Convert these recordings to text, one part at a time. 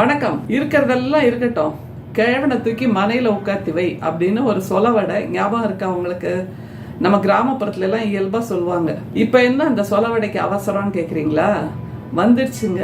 வணக்கம். இருக்கிறதெல்லாம் இருக்கட்டும். கிழவனை தூக்கி மனையில உட்காத்தி வை அப்படின்னு ஒரு சொலவடை ஞாபகம் இருக்கா உங்களுக்கு? நம்ம கிராமப்புறத்துல எல்லாம் இயல்பா சொல்லுவாங்க. இப்ப என்ன அந்த சொலவடைக்கு அவசரம்னு கேக்குறீங்களா? வந்துடுச்சுங்க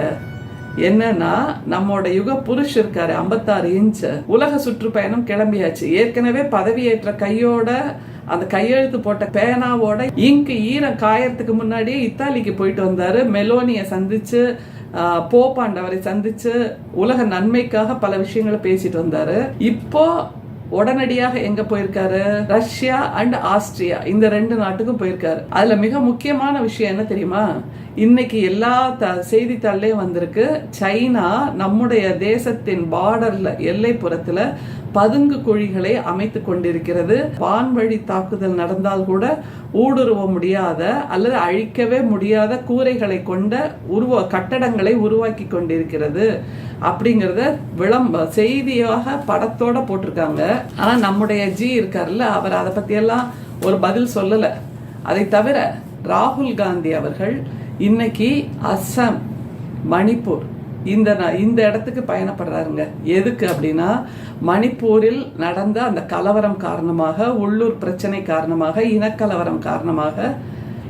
என்னன்னா நம்மோட யுக புருஷ் இருக்காரு ஐம்பத்தாறு இன்ச் உலக சுற்றுப்பயணம் கிளம்பியாச்சு. ஏற்கனவே பதவியேற்ற கையோட அந்த கையெழுத்து போட்ட பேனாவோட இங்கு ஈரம் காயறதுக்கு முன்னாடியே இத்தாலிக்கு போயிட்டு வந்தாரு. மெலோனிய சந்திச்சு ஆஹ், போப்பாண்டவரை சந்திச்சு உலக நன்மைக்காக பல விஷயங்களை பேசிட்டு வந்தாரு. இப்போ உடனடியாக எங்க போயிருக்காரு? ரஷ்யா அண்ட் ஆஸ்திரியா இந்த ரெண்டு நாட்டுக்கும் போயிருக்காரு. அதுல மிக முக்கியமான விஷயம் என்ன தெரியுமா? இன்னைக்கு எல்லா த செய்தித்தாள்லயும் வந்திருக்கு. சைனா நம்முடைய தேசத்தின் பார்டர்ல எல்லைப்புறத்துல பதுங்கு குழிகளை அமைத்து கொண்டிருக்கிறது. வான்வழி தாக்குதல் நடந்தால் கூட ஊடுருவ முடியாத அல்லது அழிக்கவே முடியாத கூரைகளை கொண்ட உருவ கட்டடங்களை உருவாக்கி கொண்டிருக்கிறது. அப்படிங்கிறத விளம்ப செய்தியாக படத்தோட போட்டிருக்காங்க. ஆனால் நம்முடைய ஜி இருக்கார்ல அவர் அதை பற்றியெல்லாம் ஒரு பதில் சொல்லலை. அதை தவிர ராகுல் காந்தி அவர்கள் இன்னைக்கு அஸ்ஸாம் மணிப்பூர் இந்த ந- இந்த இடத்துக்கு பயணப்படுறாருங்க. எதுக்கு அப்படின்னா மணிப்பூரில் நடந்த அந்த கலவரம் காரணமாக உள்ளூர் பிரச்சனை காரணமாக இனக்கலவரம் காரணமாக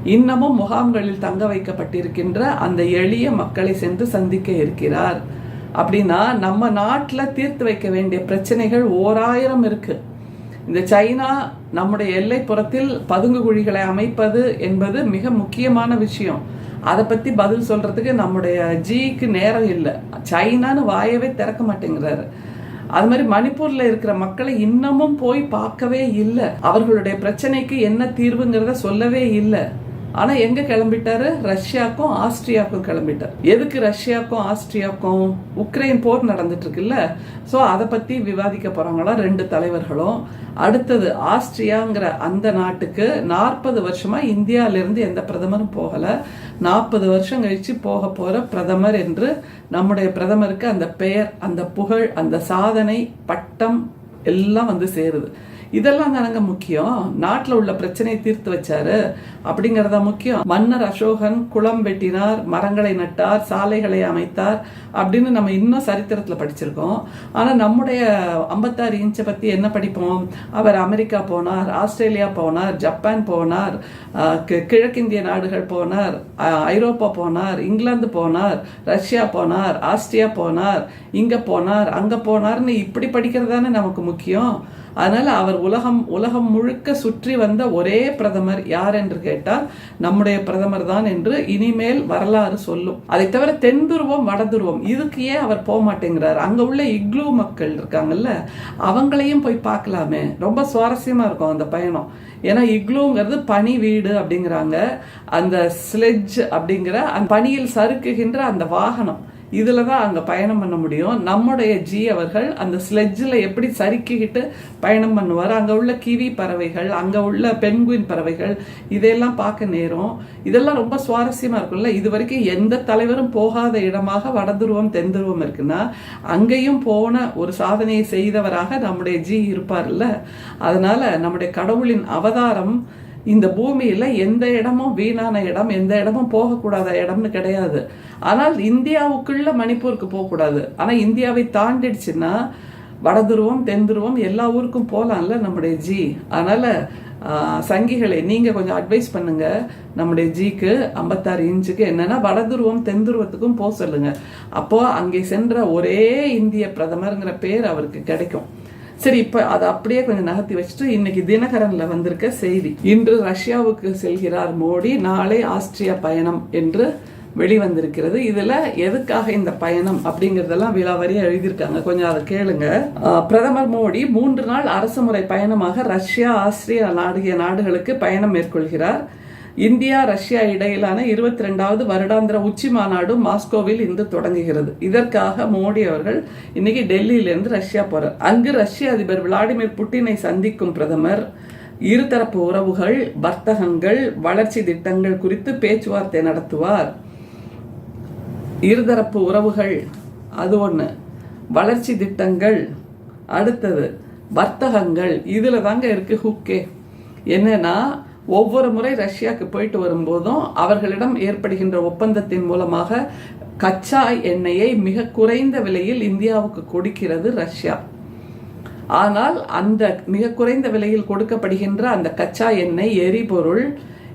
இன்னமும் முகாம்களில் தங்க வைக்கப்பட்டிருக்கின்ற அந்த எளிய மக்களை சென்று சந்திக்க இருக்கிறார். அப்படின்னா நம்ம நாட்டில் தீர்த்து வைக்க வேண்டிய பிரச்சனைகள் ஓராயிரம் இருக்கு. இந்த சைனா நம்முடைய எல்லைப்புறத்தில் பதுங்கு குழிகளை அமைப்பது என்பது மிக முக்கியமான விஷயம். அதை பத்தி பதில் சொல்றதுக்கு நம்முடைய ஜிக்கு நேரம் இல்லை. சைனான்னு வாயவே திறக்க மாட்டேங்கிறாரு. அது மாதிரி மணிப்பூர்ல இருக்கிற மக்களை இன்னமும் போய் பார்க்கவே இல்லை. அவர்களுடைய பிரச்சனைக்கு என்ன தீர்வுங்கிறத சொல்லவே இல்லை. ஆனா எங்க கிளம்பிட்டாரு? ரஷ்யாக்கும் ஆஸ்திரியாக்கும் கிளம்பிட்டார். எதுக்கு ரஷ்யாக்கும் ஆஸ்திரியாக்கும் உக்ரைன் போர் நடந்துட்டு இருக்குல்ல சோ அதை பத்தி விவாதிக்க போறாங்களா? ரெண்டு தலைவர்களும். அடுத்தது ஆஸ்திரியாங்கிற அந்த நாட்டுக்கு நாற்பது வருஷமா இந்தியாவிலிருந்து எந்த பிரதமரும் போகல. நாற்பது வருஷம் கழிச்சு போக போகிற பிரதமர் என்று நம்முடைய பிரதமருக்கு அந்த பெயர் அந்த புகழ் அந்த சாதனை பட்டம் எல்லாம் வந்து சேருது. இதெல்லாம் தானங்க முக்கியம். நாட்டில் உள்ள பிரச்சனையை தீர்த்து வச்சாரு. அப்படிங்கிறதா முக்கியம். மன்னர் அசோகன் குளம் வெட்டினார் மரங்களை நட்டார் சாலைகளை அமைத்தார் அப்படின்னு நம்ம இன்னும் சரித்திரத்துல படிச்சிருக்கோம். ஆனா நம்முடைய ஐம்பத்தாறு இன்ச்சை பத்தி என்ன படிப்போம்? அவர் அமெரிக்கா போனார் ஆஸ்திரேலியா போனார் ஜப்பான் போனார் கி- கிழக்கிந்திய நாடுகள் போனார் ஐரோப்பா போனார் இங்கிலாந்து போனார் ரஷ்யா போனார் ஆஸ்திரியா போனார் இங்க போனார் அங்க போனார்னு இப்படி படிக்கிறது தானே நமக்கு முக்கியம். அதனால் அவர் உலகம் உலகம் முழுக்க சுற்றி வந்த ஒரே பிரதமர் யார் என்று கேட்டால் நம்முடைய பிரதமர் தான் என்று இனிமேல் வரலாறு சொல்லும். அதை தவிர தென் துருவம் வட துருவம் இதுக்கு ஏன் அவர் போக மாட்டேங்கிறார்? அங்க உள்ள இக்லூ மக்கள் இருக்காங்கல்ல அவங்களையும் போய் பார்க்கலாமே. ரொம்ப சுவாரஸ்யமா இருக்கும் அந்த பயணம். ஏன்னா இக்லூங்கிறது பனி வீடு அப்படிங்கிறாங்க. அந்த ஸ்லெஜ் அப்படிங்கிற அந்த பனியில் சறுக்குகின்ற அந்த வாகனம். இதில் தான் அங்கே பயணம் பண்ண முடியும். நம்முடைய ஜி அவர்கள் அந்த ஸ்லெட்ஜில் எப்படி சறுக்கிக்கிட்டு பயணம் பண்ணுவார்? அங்கே உள்ள கிவி பறவைகள் அங்கே உள்ள பெண்குயின் பறவைகள் இதையெல்லாம் பார்க்க நேரம். இதெல்லாம் ரொம்ப சுவாரஸ்யமாக இருக்கும்ல. இது வரைக்கும் எந்த தலைவரும் போகாத இடமாக வடதுருவம் தென்துருவம் இருக்குன்னா அங்கேயும் போன ஒரு சாதனையை செய்தவராக நம்முடைய ஜி இருப்பார்ல. அதனால நம்முடைய கடவுளின் அவதாரம் இந்த பூமியில் எந்த இடமும் வீணான இடம் எந்த இடமும் போகக்கூடாத இடம்னு கிடையாது. ஆனால் இந்தியாவுக்குள்ள மணிப்பூருக்கு போகக்கூடாது. ஆனால் இந்தியாவை தாண்டிடுச்சுன்னா வடதுருவம் தென்துருவம் எல்லா ஊருக்கும் போகலாம்ல நம்முடைய ஜி. அதனால் சங்கிகளை சங்கிகளே கொஞ்சம் அட்வைஸ் பண்ணுங்க. நம்முடைய ஜிக்கு ஐம்பத்தாறு இன்ச்சுக்கு என்னென்னா வடதுருவம் தென்துருவத்துக்கும் போக சொல்லுங்கள் அப்போது அங்கே சென்ற ஒரே இந்திய பிரதமருங்கிற பேர் அவருக்கு கிடைக்கும். சரி இப்ப அதை அப்படியே கொஞ்சம் நகர்த்தி வச்சுட்டு இன்னைக்கு தினகரன்ல வந்திருக்க செய்தி. இன்று ரஷ்யாவுக்கு செல்கிறார் மோடி நாளை ஆஸ்திரியா பயணம் என்று வெளிவந்திருக்கிறது. இதுல எதுக்காக இந்த பயணம் அப்படிங்கறதெல்லாம் விலாவரியா எழுதியிருக்காங்க. கொஞ்சம் அதை கேளுங்க. பிரதமர் மோடி மூன்று நாள் அரசு முறை பயணமாக ரஷ்யா ஆஸ்திரியா நாடுகிய நாடுகளுக்கு பயணம் மேற்கொள்கிறார். இந்தியா ரஷ்யா இடையிலான இருபத்தி ரெண்டாவது வருடாந்திர உச்சி மாநாடு மாஸ்கோவில் இன்று தொடங்குகிறது. இதற்காக மோடி அவர்கள் இன்னைக்கு டெல்லியிலிருந்து ரஷ்யா போறார். அங்கு ரஷ்ய அதிபர் விளாடிமிர் புட்டினை சந்திக்கும் பிரதமர் இருதரப்பு உறவுகள் வர்த்தகங்கள் வளர்ச்சி திட்டங்கள் குறித்து பேச்சுவார்த்தை நடத்துவார். இருதரப்பு உறவுகள் அது ஒன்று வளர்ச்சி திட்டங்கள் அடுத்தது வர்த்தகங்கள். இதில் தாங்க இருக்குது ஹுக்கே என்னன்னா ஒவ்வொரு முறை ரஷ்யாவுக்கு போயிட்டு வரும்போதும் அவர்களிடம் ஏற்படுகின்ற ஒப்பந்தத்தின் மூலமாக கச்சா எண்ணெயை மிக குறைந்த விலையில் இந்தியாவுக்கு கொடுக்கிறது ரஷ்யா. ஆனால் அந்த மிக குறைந்த விலையில் கொடுக்கப்படுகின்ற அந்த கச்சா எண்ணெய் எரிபொருள்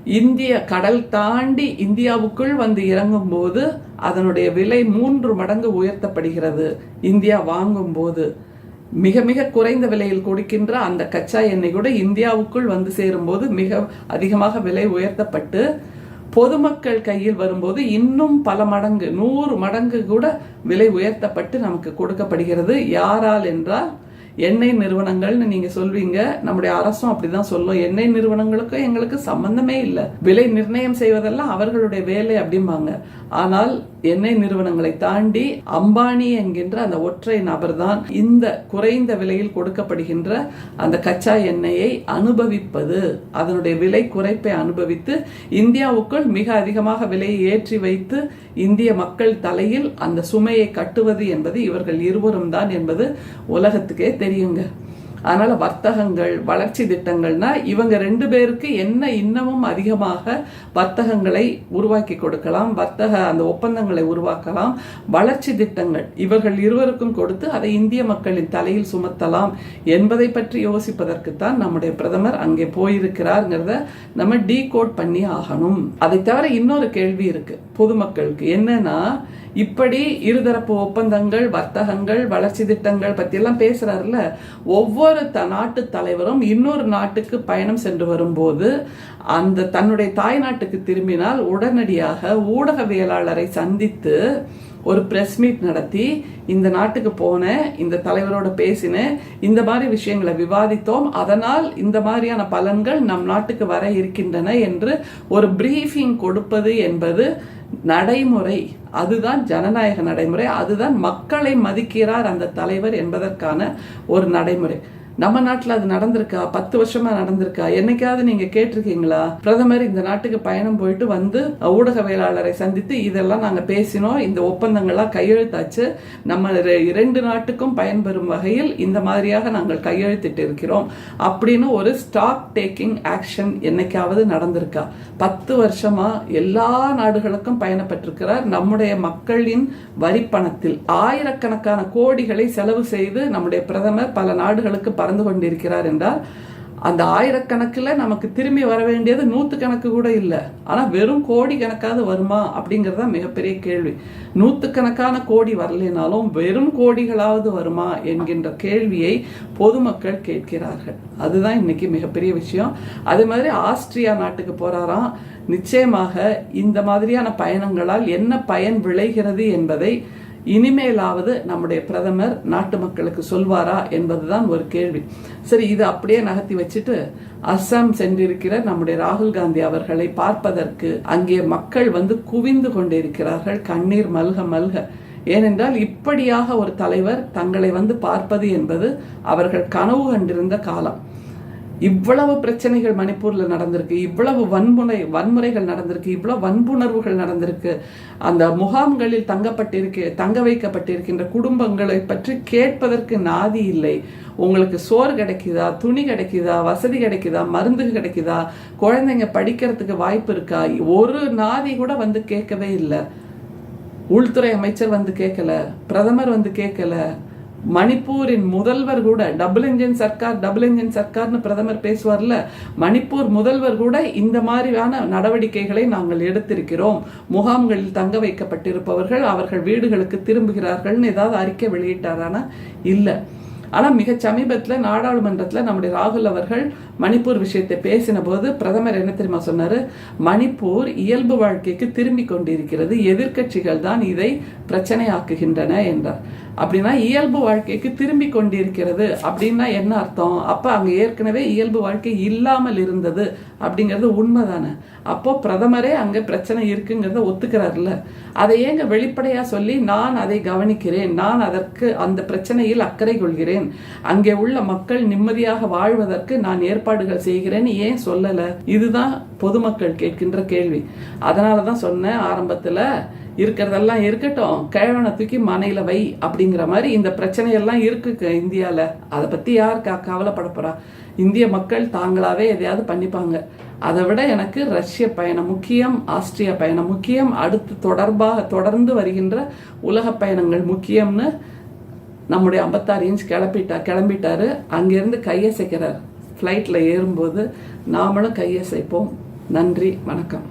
இந்திய கடல் தாண்டி இந்தியாவுக்குள் வந்து இறங்கும் போது அதனுடைய விலை மூன்று மடங்கு உயர்த்தப்படுகிறது. இந்தியா வாங்கும் போது மிக மிக குறைந்த விலையில் கொடுக்கின்ற அந்த கச்சா எண்ணெய் கூட இந்தியாவுக்குள் வந்து சேரும்போது மிக அதிகமாக விலை உயர்த்தப்பட்டு பொதுமக்கள் கையில் வரும்போது இன்னும் பல மடங்கு நூறு மடங்கு கூட விலை உயர்த்தப்பட்டு நமக்கு கொடுக்கப்படுகிறது. யாரால் என்றால் எண்ணெய் நிறுவனங்கள்னு நீங்க சொல்வீங்க. நம்முடைய அரசும் அப்படிதான் சொல்லும். எண்ணெய் நிறுவனங்களுக்கும் எங்களுக்கு சம்பந்தமே இல்லை. விலை நிர்ணயம் செய்வதெல்லாம் அவர்களுடைய வேலை அப்படிம்பாங்க. ஆனால் எண்ணெய் நிறுவனங்களை தாண்டி அம்பானி என்கின்ற அந்த ஒற்றை நபர் தான் இந்த குறைந்த விலையில் கொடுக்கப்படுகின்ற அந்த கச்சா எண்ணெயை அனுபவிப்பது. அதனுடைய விலை குறைப்பை அனுபவித்து இந்தியாவுக்குள் மிக அதிகமாக விலையை ஏற்றி வைத்து இந்திய மக்கள் தலையில் அந்த சுமையை கட்டுவது என்பது இவர்கள் இருவரும் தான் என்பது உலகத்துக்கே தெரியுங்க. அதனால வர்த்தகங்கள் வளர்ச்சி திட்டங்கள்னா இவங்க ரெண்டு பேருக்கு என்ன இன்னமும் அதிகமாக வர்த்தகங்களை உருவாக்கி கொடுக்கலாம் வர்த்தக அந்த ஒப்பந்தங்களை உருவாக்கலாம் வளர்ச்சி திட்டங்கள் இவர்கள் இருவருக்கும் கொடுத்து அதை இந்திய மக்களின் தலையில் சுமத்தலாம் என்பதை பற்றி யோசிப்பதற்குத்தான் நம்முடைய பிரதமர் அங்கே போயிருக்கிறார்ங்கிறத நம்ம டீ கோட் பண்ணி ஆகணும். அதை தவிர இன்னொரு கேள்வி இருக்கு. பொதுமக்களுக்கு என்னன்னா இப்படி இருதரப்பு ஒப்பந்தங்கள் வர்த்தகங்கள் வளர்ச்சி திட்டங்கள் பற்றியெல்லாம் பேசுகிறாருல ஒவ்வொரு த நாட்டு தலைவரும் இன்னொரு நாட்டுக்கு பயணம் சென்று வரும்போது அந்த தன்னுடைய தாய் நாட்டுக்கு திரும்பினால் உடனடியாக ஊடகவியலாளரை சந்தித்து ஒரு ப்ரெஸ் மீட் நடத்தி இந்த நாட்டுக்கு போனேன் இந்த தலைவரோட பேசினேன் இந்த மாதிரி விஷயங்களை விவாதித்தோம் அதனால் இந்த மாதிரியான பலன்கள் நம் நாட்டுக்கு வர இருக்கின்றன என்று ஒரு பிரீஃபிங் கொடுப்பது என்பது நடைமுறை அதுதான் ஜனநாயக நடைமுறை அதுதான் மக்களை மதிக்கிறார் அந்த தலைவர் என்பதற்கான ஒரு நடைமுறை. நம்ம நாட்டில் அது நடந்திருக்கா? பத்து வருஷமா நடந்திருக்கா? என்னைக்காவது நீங்க கேட்டிருக்கீங்களா? பிரதமர் இந்த நாட்டுக்கு பயணம் போயிட்டு வந்து ஊடகவியலாளரை சந்தித்து இதெல்லாம் நாங்க பேசினோம். இந்த ஒப்பந்தங்கள்லாம் கையெழுத்தாச்சு. நம்ம இரண்டு நாட்டுக்கும் பயன்பெறும் வகையில் இந்த மாதிரியாக நாங்கள் கையெழுத்திட்டு இருக்கிறோம். அப்படின்னு ஒரு ஸ்டாக் டேக்கிங் ஆக்ஷன் என்னைக்காவது நடந்திருக்கா? பத்து வருஷமா எல்லா நாடுகளுக்கும் பயணப்பட்டிருக்கிறார். நம்முடைய மக்களின் வரிப்பணத்தில் ஆயிரக்கணக்கான கோடிகளை செலவு செய்து நம்முடைய பிரதமர் பல நாடுகளுக்கு பறந்து கொண்டிருக்கிறார் என்றால் அந்த ஆயிரக்கணக்கில் நமக்கு திரும்பி வர வேண்டியது நூற்று கணக்கு கூட இல்லை. ஆனால் வெறும் கோடி கணக்காவது வருமா அப்படிங்கிறது தான் மிகப்பெரிய கேள்வி. நூற்றுக்கணக்கான கோடி வரலைனாலும் வெறும் கோடிகளாவது வருமா என்கின்ற கேள்வியை பொதுமக்கள் கேட்கிறார்கள். அதுதான் இன்னைக்கு மிகப்பெரிய விஷயம். அதே மாதிரி ஆஸ்திரியா நாட்டுக்கு போறாராம். நிச்சயமாக இந்த மாதிரியான பயணங்களால் என்ன பயன் விளைகிறது என்பதை இனிமேலாவது நம்முடைய பிரதமர் நாட்டு மக்களுக்கு சொல்வாரா என்பதுதான் ஒரு கேள்வி. சரி இது அப்படியே நகர்த்தி வச்சுட்டு அஸ்ஸாம் சென்றிருக்கிற நம்முடைய ராகுல் காந்தி அவர்களை பார்ப்பதற்கு அங்கே மக்கள் வந்து குவிந்து கொண்டிருக்கிறார்கள் கண்ணீர் மல்க மல்க. ஏனென்றால் இப்படியாக ஒரு தலைவர் தங்களை வந்து பார்ப்பது என்பது அவர்கள் கனவு கண்டிருந்த காலம். இவ்வளவு பிரச்சனைகள் மணிப்பூரில் நடந்திருக்கு இவ்வளவு வன்முறை வன்முறைகள் நடந்திருக்கு இவ்வளவு வன்புணர்வுகள் நடந்திருக்கு. அந்த முகாம்களில் தங்கப்பட்டிருக்க தங்க வைக்கப்பட்டிருக்கின்ற குடும்பங்களை பற்றி கேட்பதற்கு நாதி இல்லை. உங்களுக்கு சோறு கிடைக்குதா துணி கிடைக்குதா வசதி கிடைக்குதா மருந்து கிடைக்குதா குழந்தைங்க படிக்கிறதுக்கு வாய்ப்பு இருக்கா? ஒரு நாதி கூட வந்து கேட்கவே இல்லை. உள்துறை அமைச்சர் வந்து கேட்கல பிரதமர் வந்து கேட்கல. மணிப்பூரின் முதல்வர் கூட டபுள் இன்ஜின் சர்க்கார் டபுள் இன்ஜின் சர்க்கார்னு பிரதமர் பேசுவார்ல மணிப்பூர் முதல்வர் கூட இந்த மாதிரியான நடவடிக்கைகளை நாங்கள் எடுத்திருக்கிறோம். முகாம்களில் தங்க வைக்கப்பட்டிருப்பவர்கள் அவர்கள் வீடுகளுக்கு திரும்புகிறார்கள்னு ஏதாவது அறிக்கை வெளியிட்டாரானா? இல்லை. ஆனால் மிக சமீபத்தில் நாடாளுமன்றத்தில் நம்முடைய ராகுல் அவர்கள் மணிப்பூர் விஷயத்தை பேசின போது பிரதமர் என்ன தெரியுமா சொன்னார்? மணிப்பூர் இயல்பு வாழ்க்கைக்கு திரும்பி கொண்டிருக்கிறது. எதிர்க்கட்சிகள் தான் இதை பிரச்சனையாக்குகின்றன என்றார். அப்படின்னா இயல்பு வாழ்க்கைக்கு திரும்பி கொண்டிருக்கிறது அப்படின்னா என்ன அர்த்தம்? அப்போ அங்கே ஏற்கனவே இயல்பு வாழ்க்கை இல்லாமல் இருந்தது அப்படிங்கிறது உண்மைதானே? அப்போ பிரதமரே அங்கே பிரச்சனை இருக்குங்கிறத ஒத்துக்கிறார்ல. அதை ஏங்க வெளிப்படையாக சொல்லி நான் அதை கவனிக்கிறேன் நான் அதற்கு அந்த பிரச்சனையில் அக்கறை கொள்கிறேன் அங்கே உள்ள மக்கள் நிம்மதியாக வாழ்வதற்கு நான் ஏற்பாடுகள் செய்கிறேன்னு ஏன் சொல்லலை? இதுதான் பொதுமக்கள் கேட்கின்ற கேள்வி. அதனால தான் சொன்னேன் ஆரம்பத்தில் இருக்கிறதெல்லாம் இருக்கட்டும் கிழவனை தூக்கி மனையில வை அப்படிங்கிற மாதிரி இந்த பிரச்சனையெல்லாம் இருக்கு இந்தியாவில் அதை பற்றி யார் க கவலைப்பட இந்திய மக்கள் தாங்களாவே எதையாவது பண்ணிப்பாங்க. அதை விட எனக்கு ரஷ்ய பயணம் முக்கியம் ஆஸ்திரிய பயணம் முக்கியம் அடுத்து தொடர்பாக தொடர்ந்து வருகின்ற உலக பயணங்கள் முக்கியம்னு நம்முடைய ஐம்பத்தாறு இன்ச் கிளப்பிட்டா கிளம்பிட்டாரு. அங்கேருந்து கையசைக்கிறார். ஃப்ளைட்டில் ஏறும்போது நாமளும் கையசைப்போம். நன்றி வணக்கம்.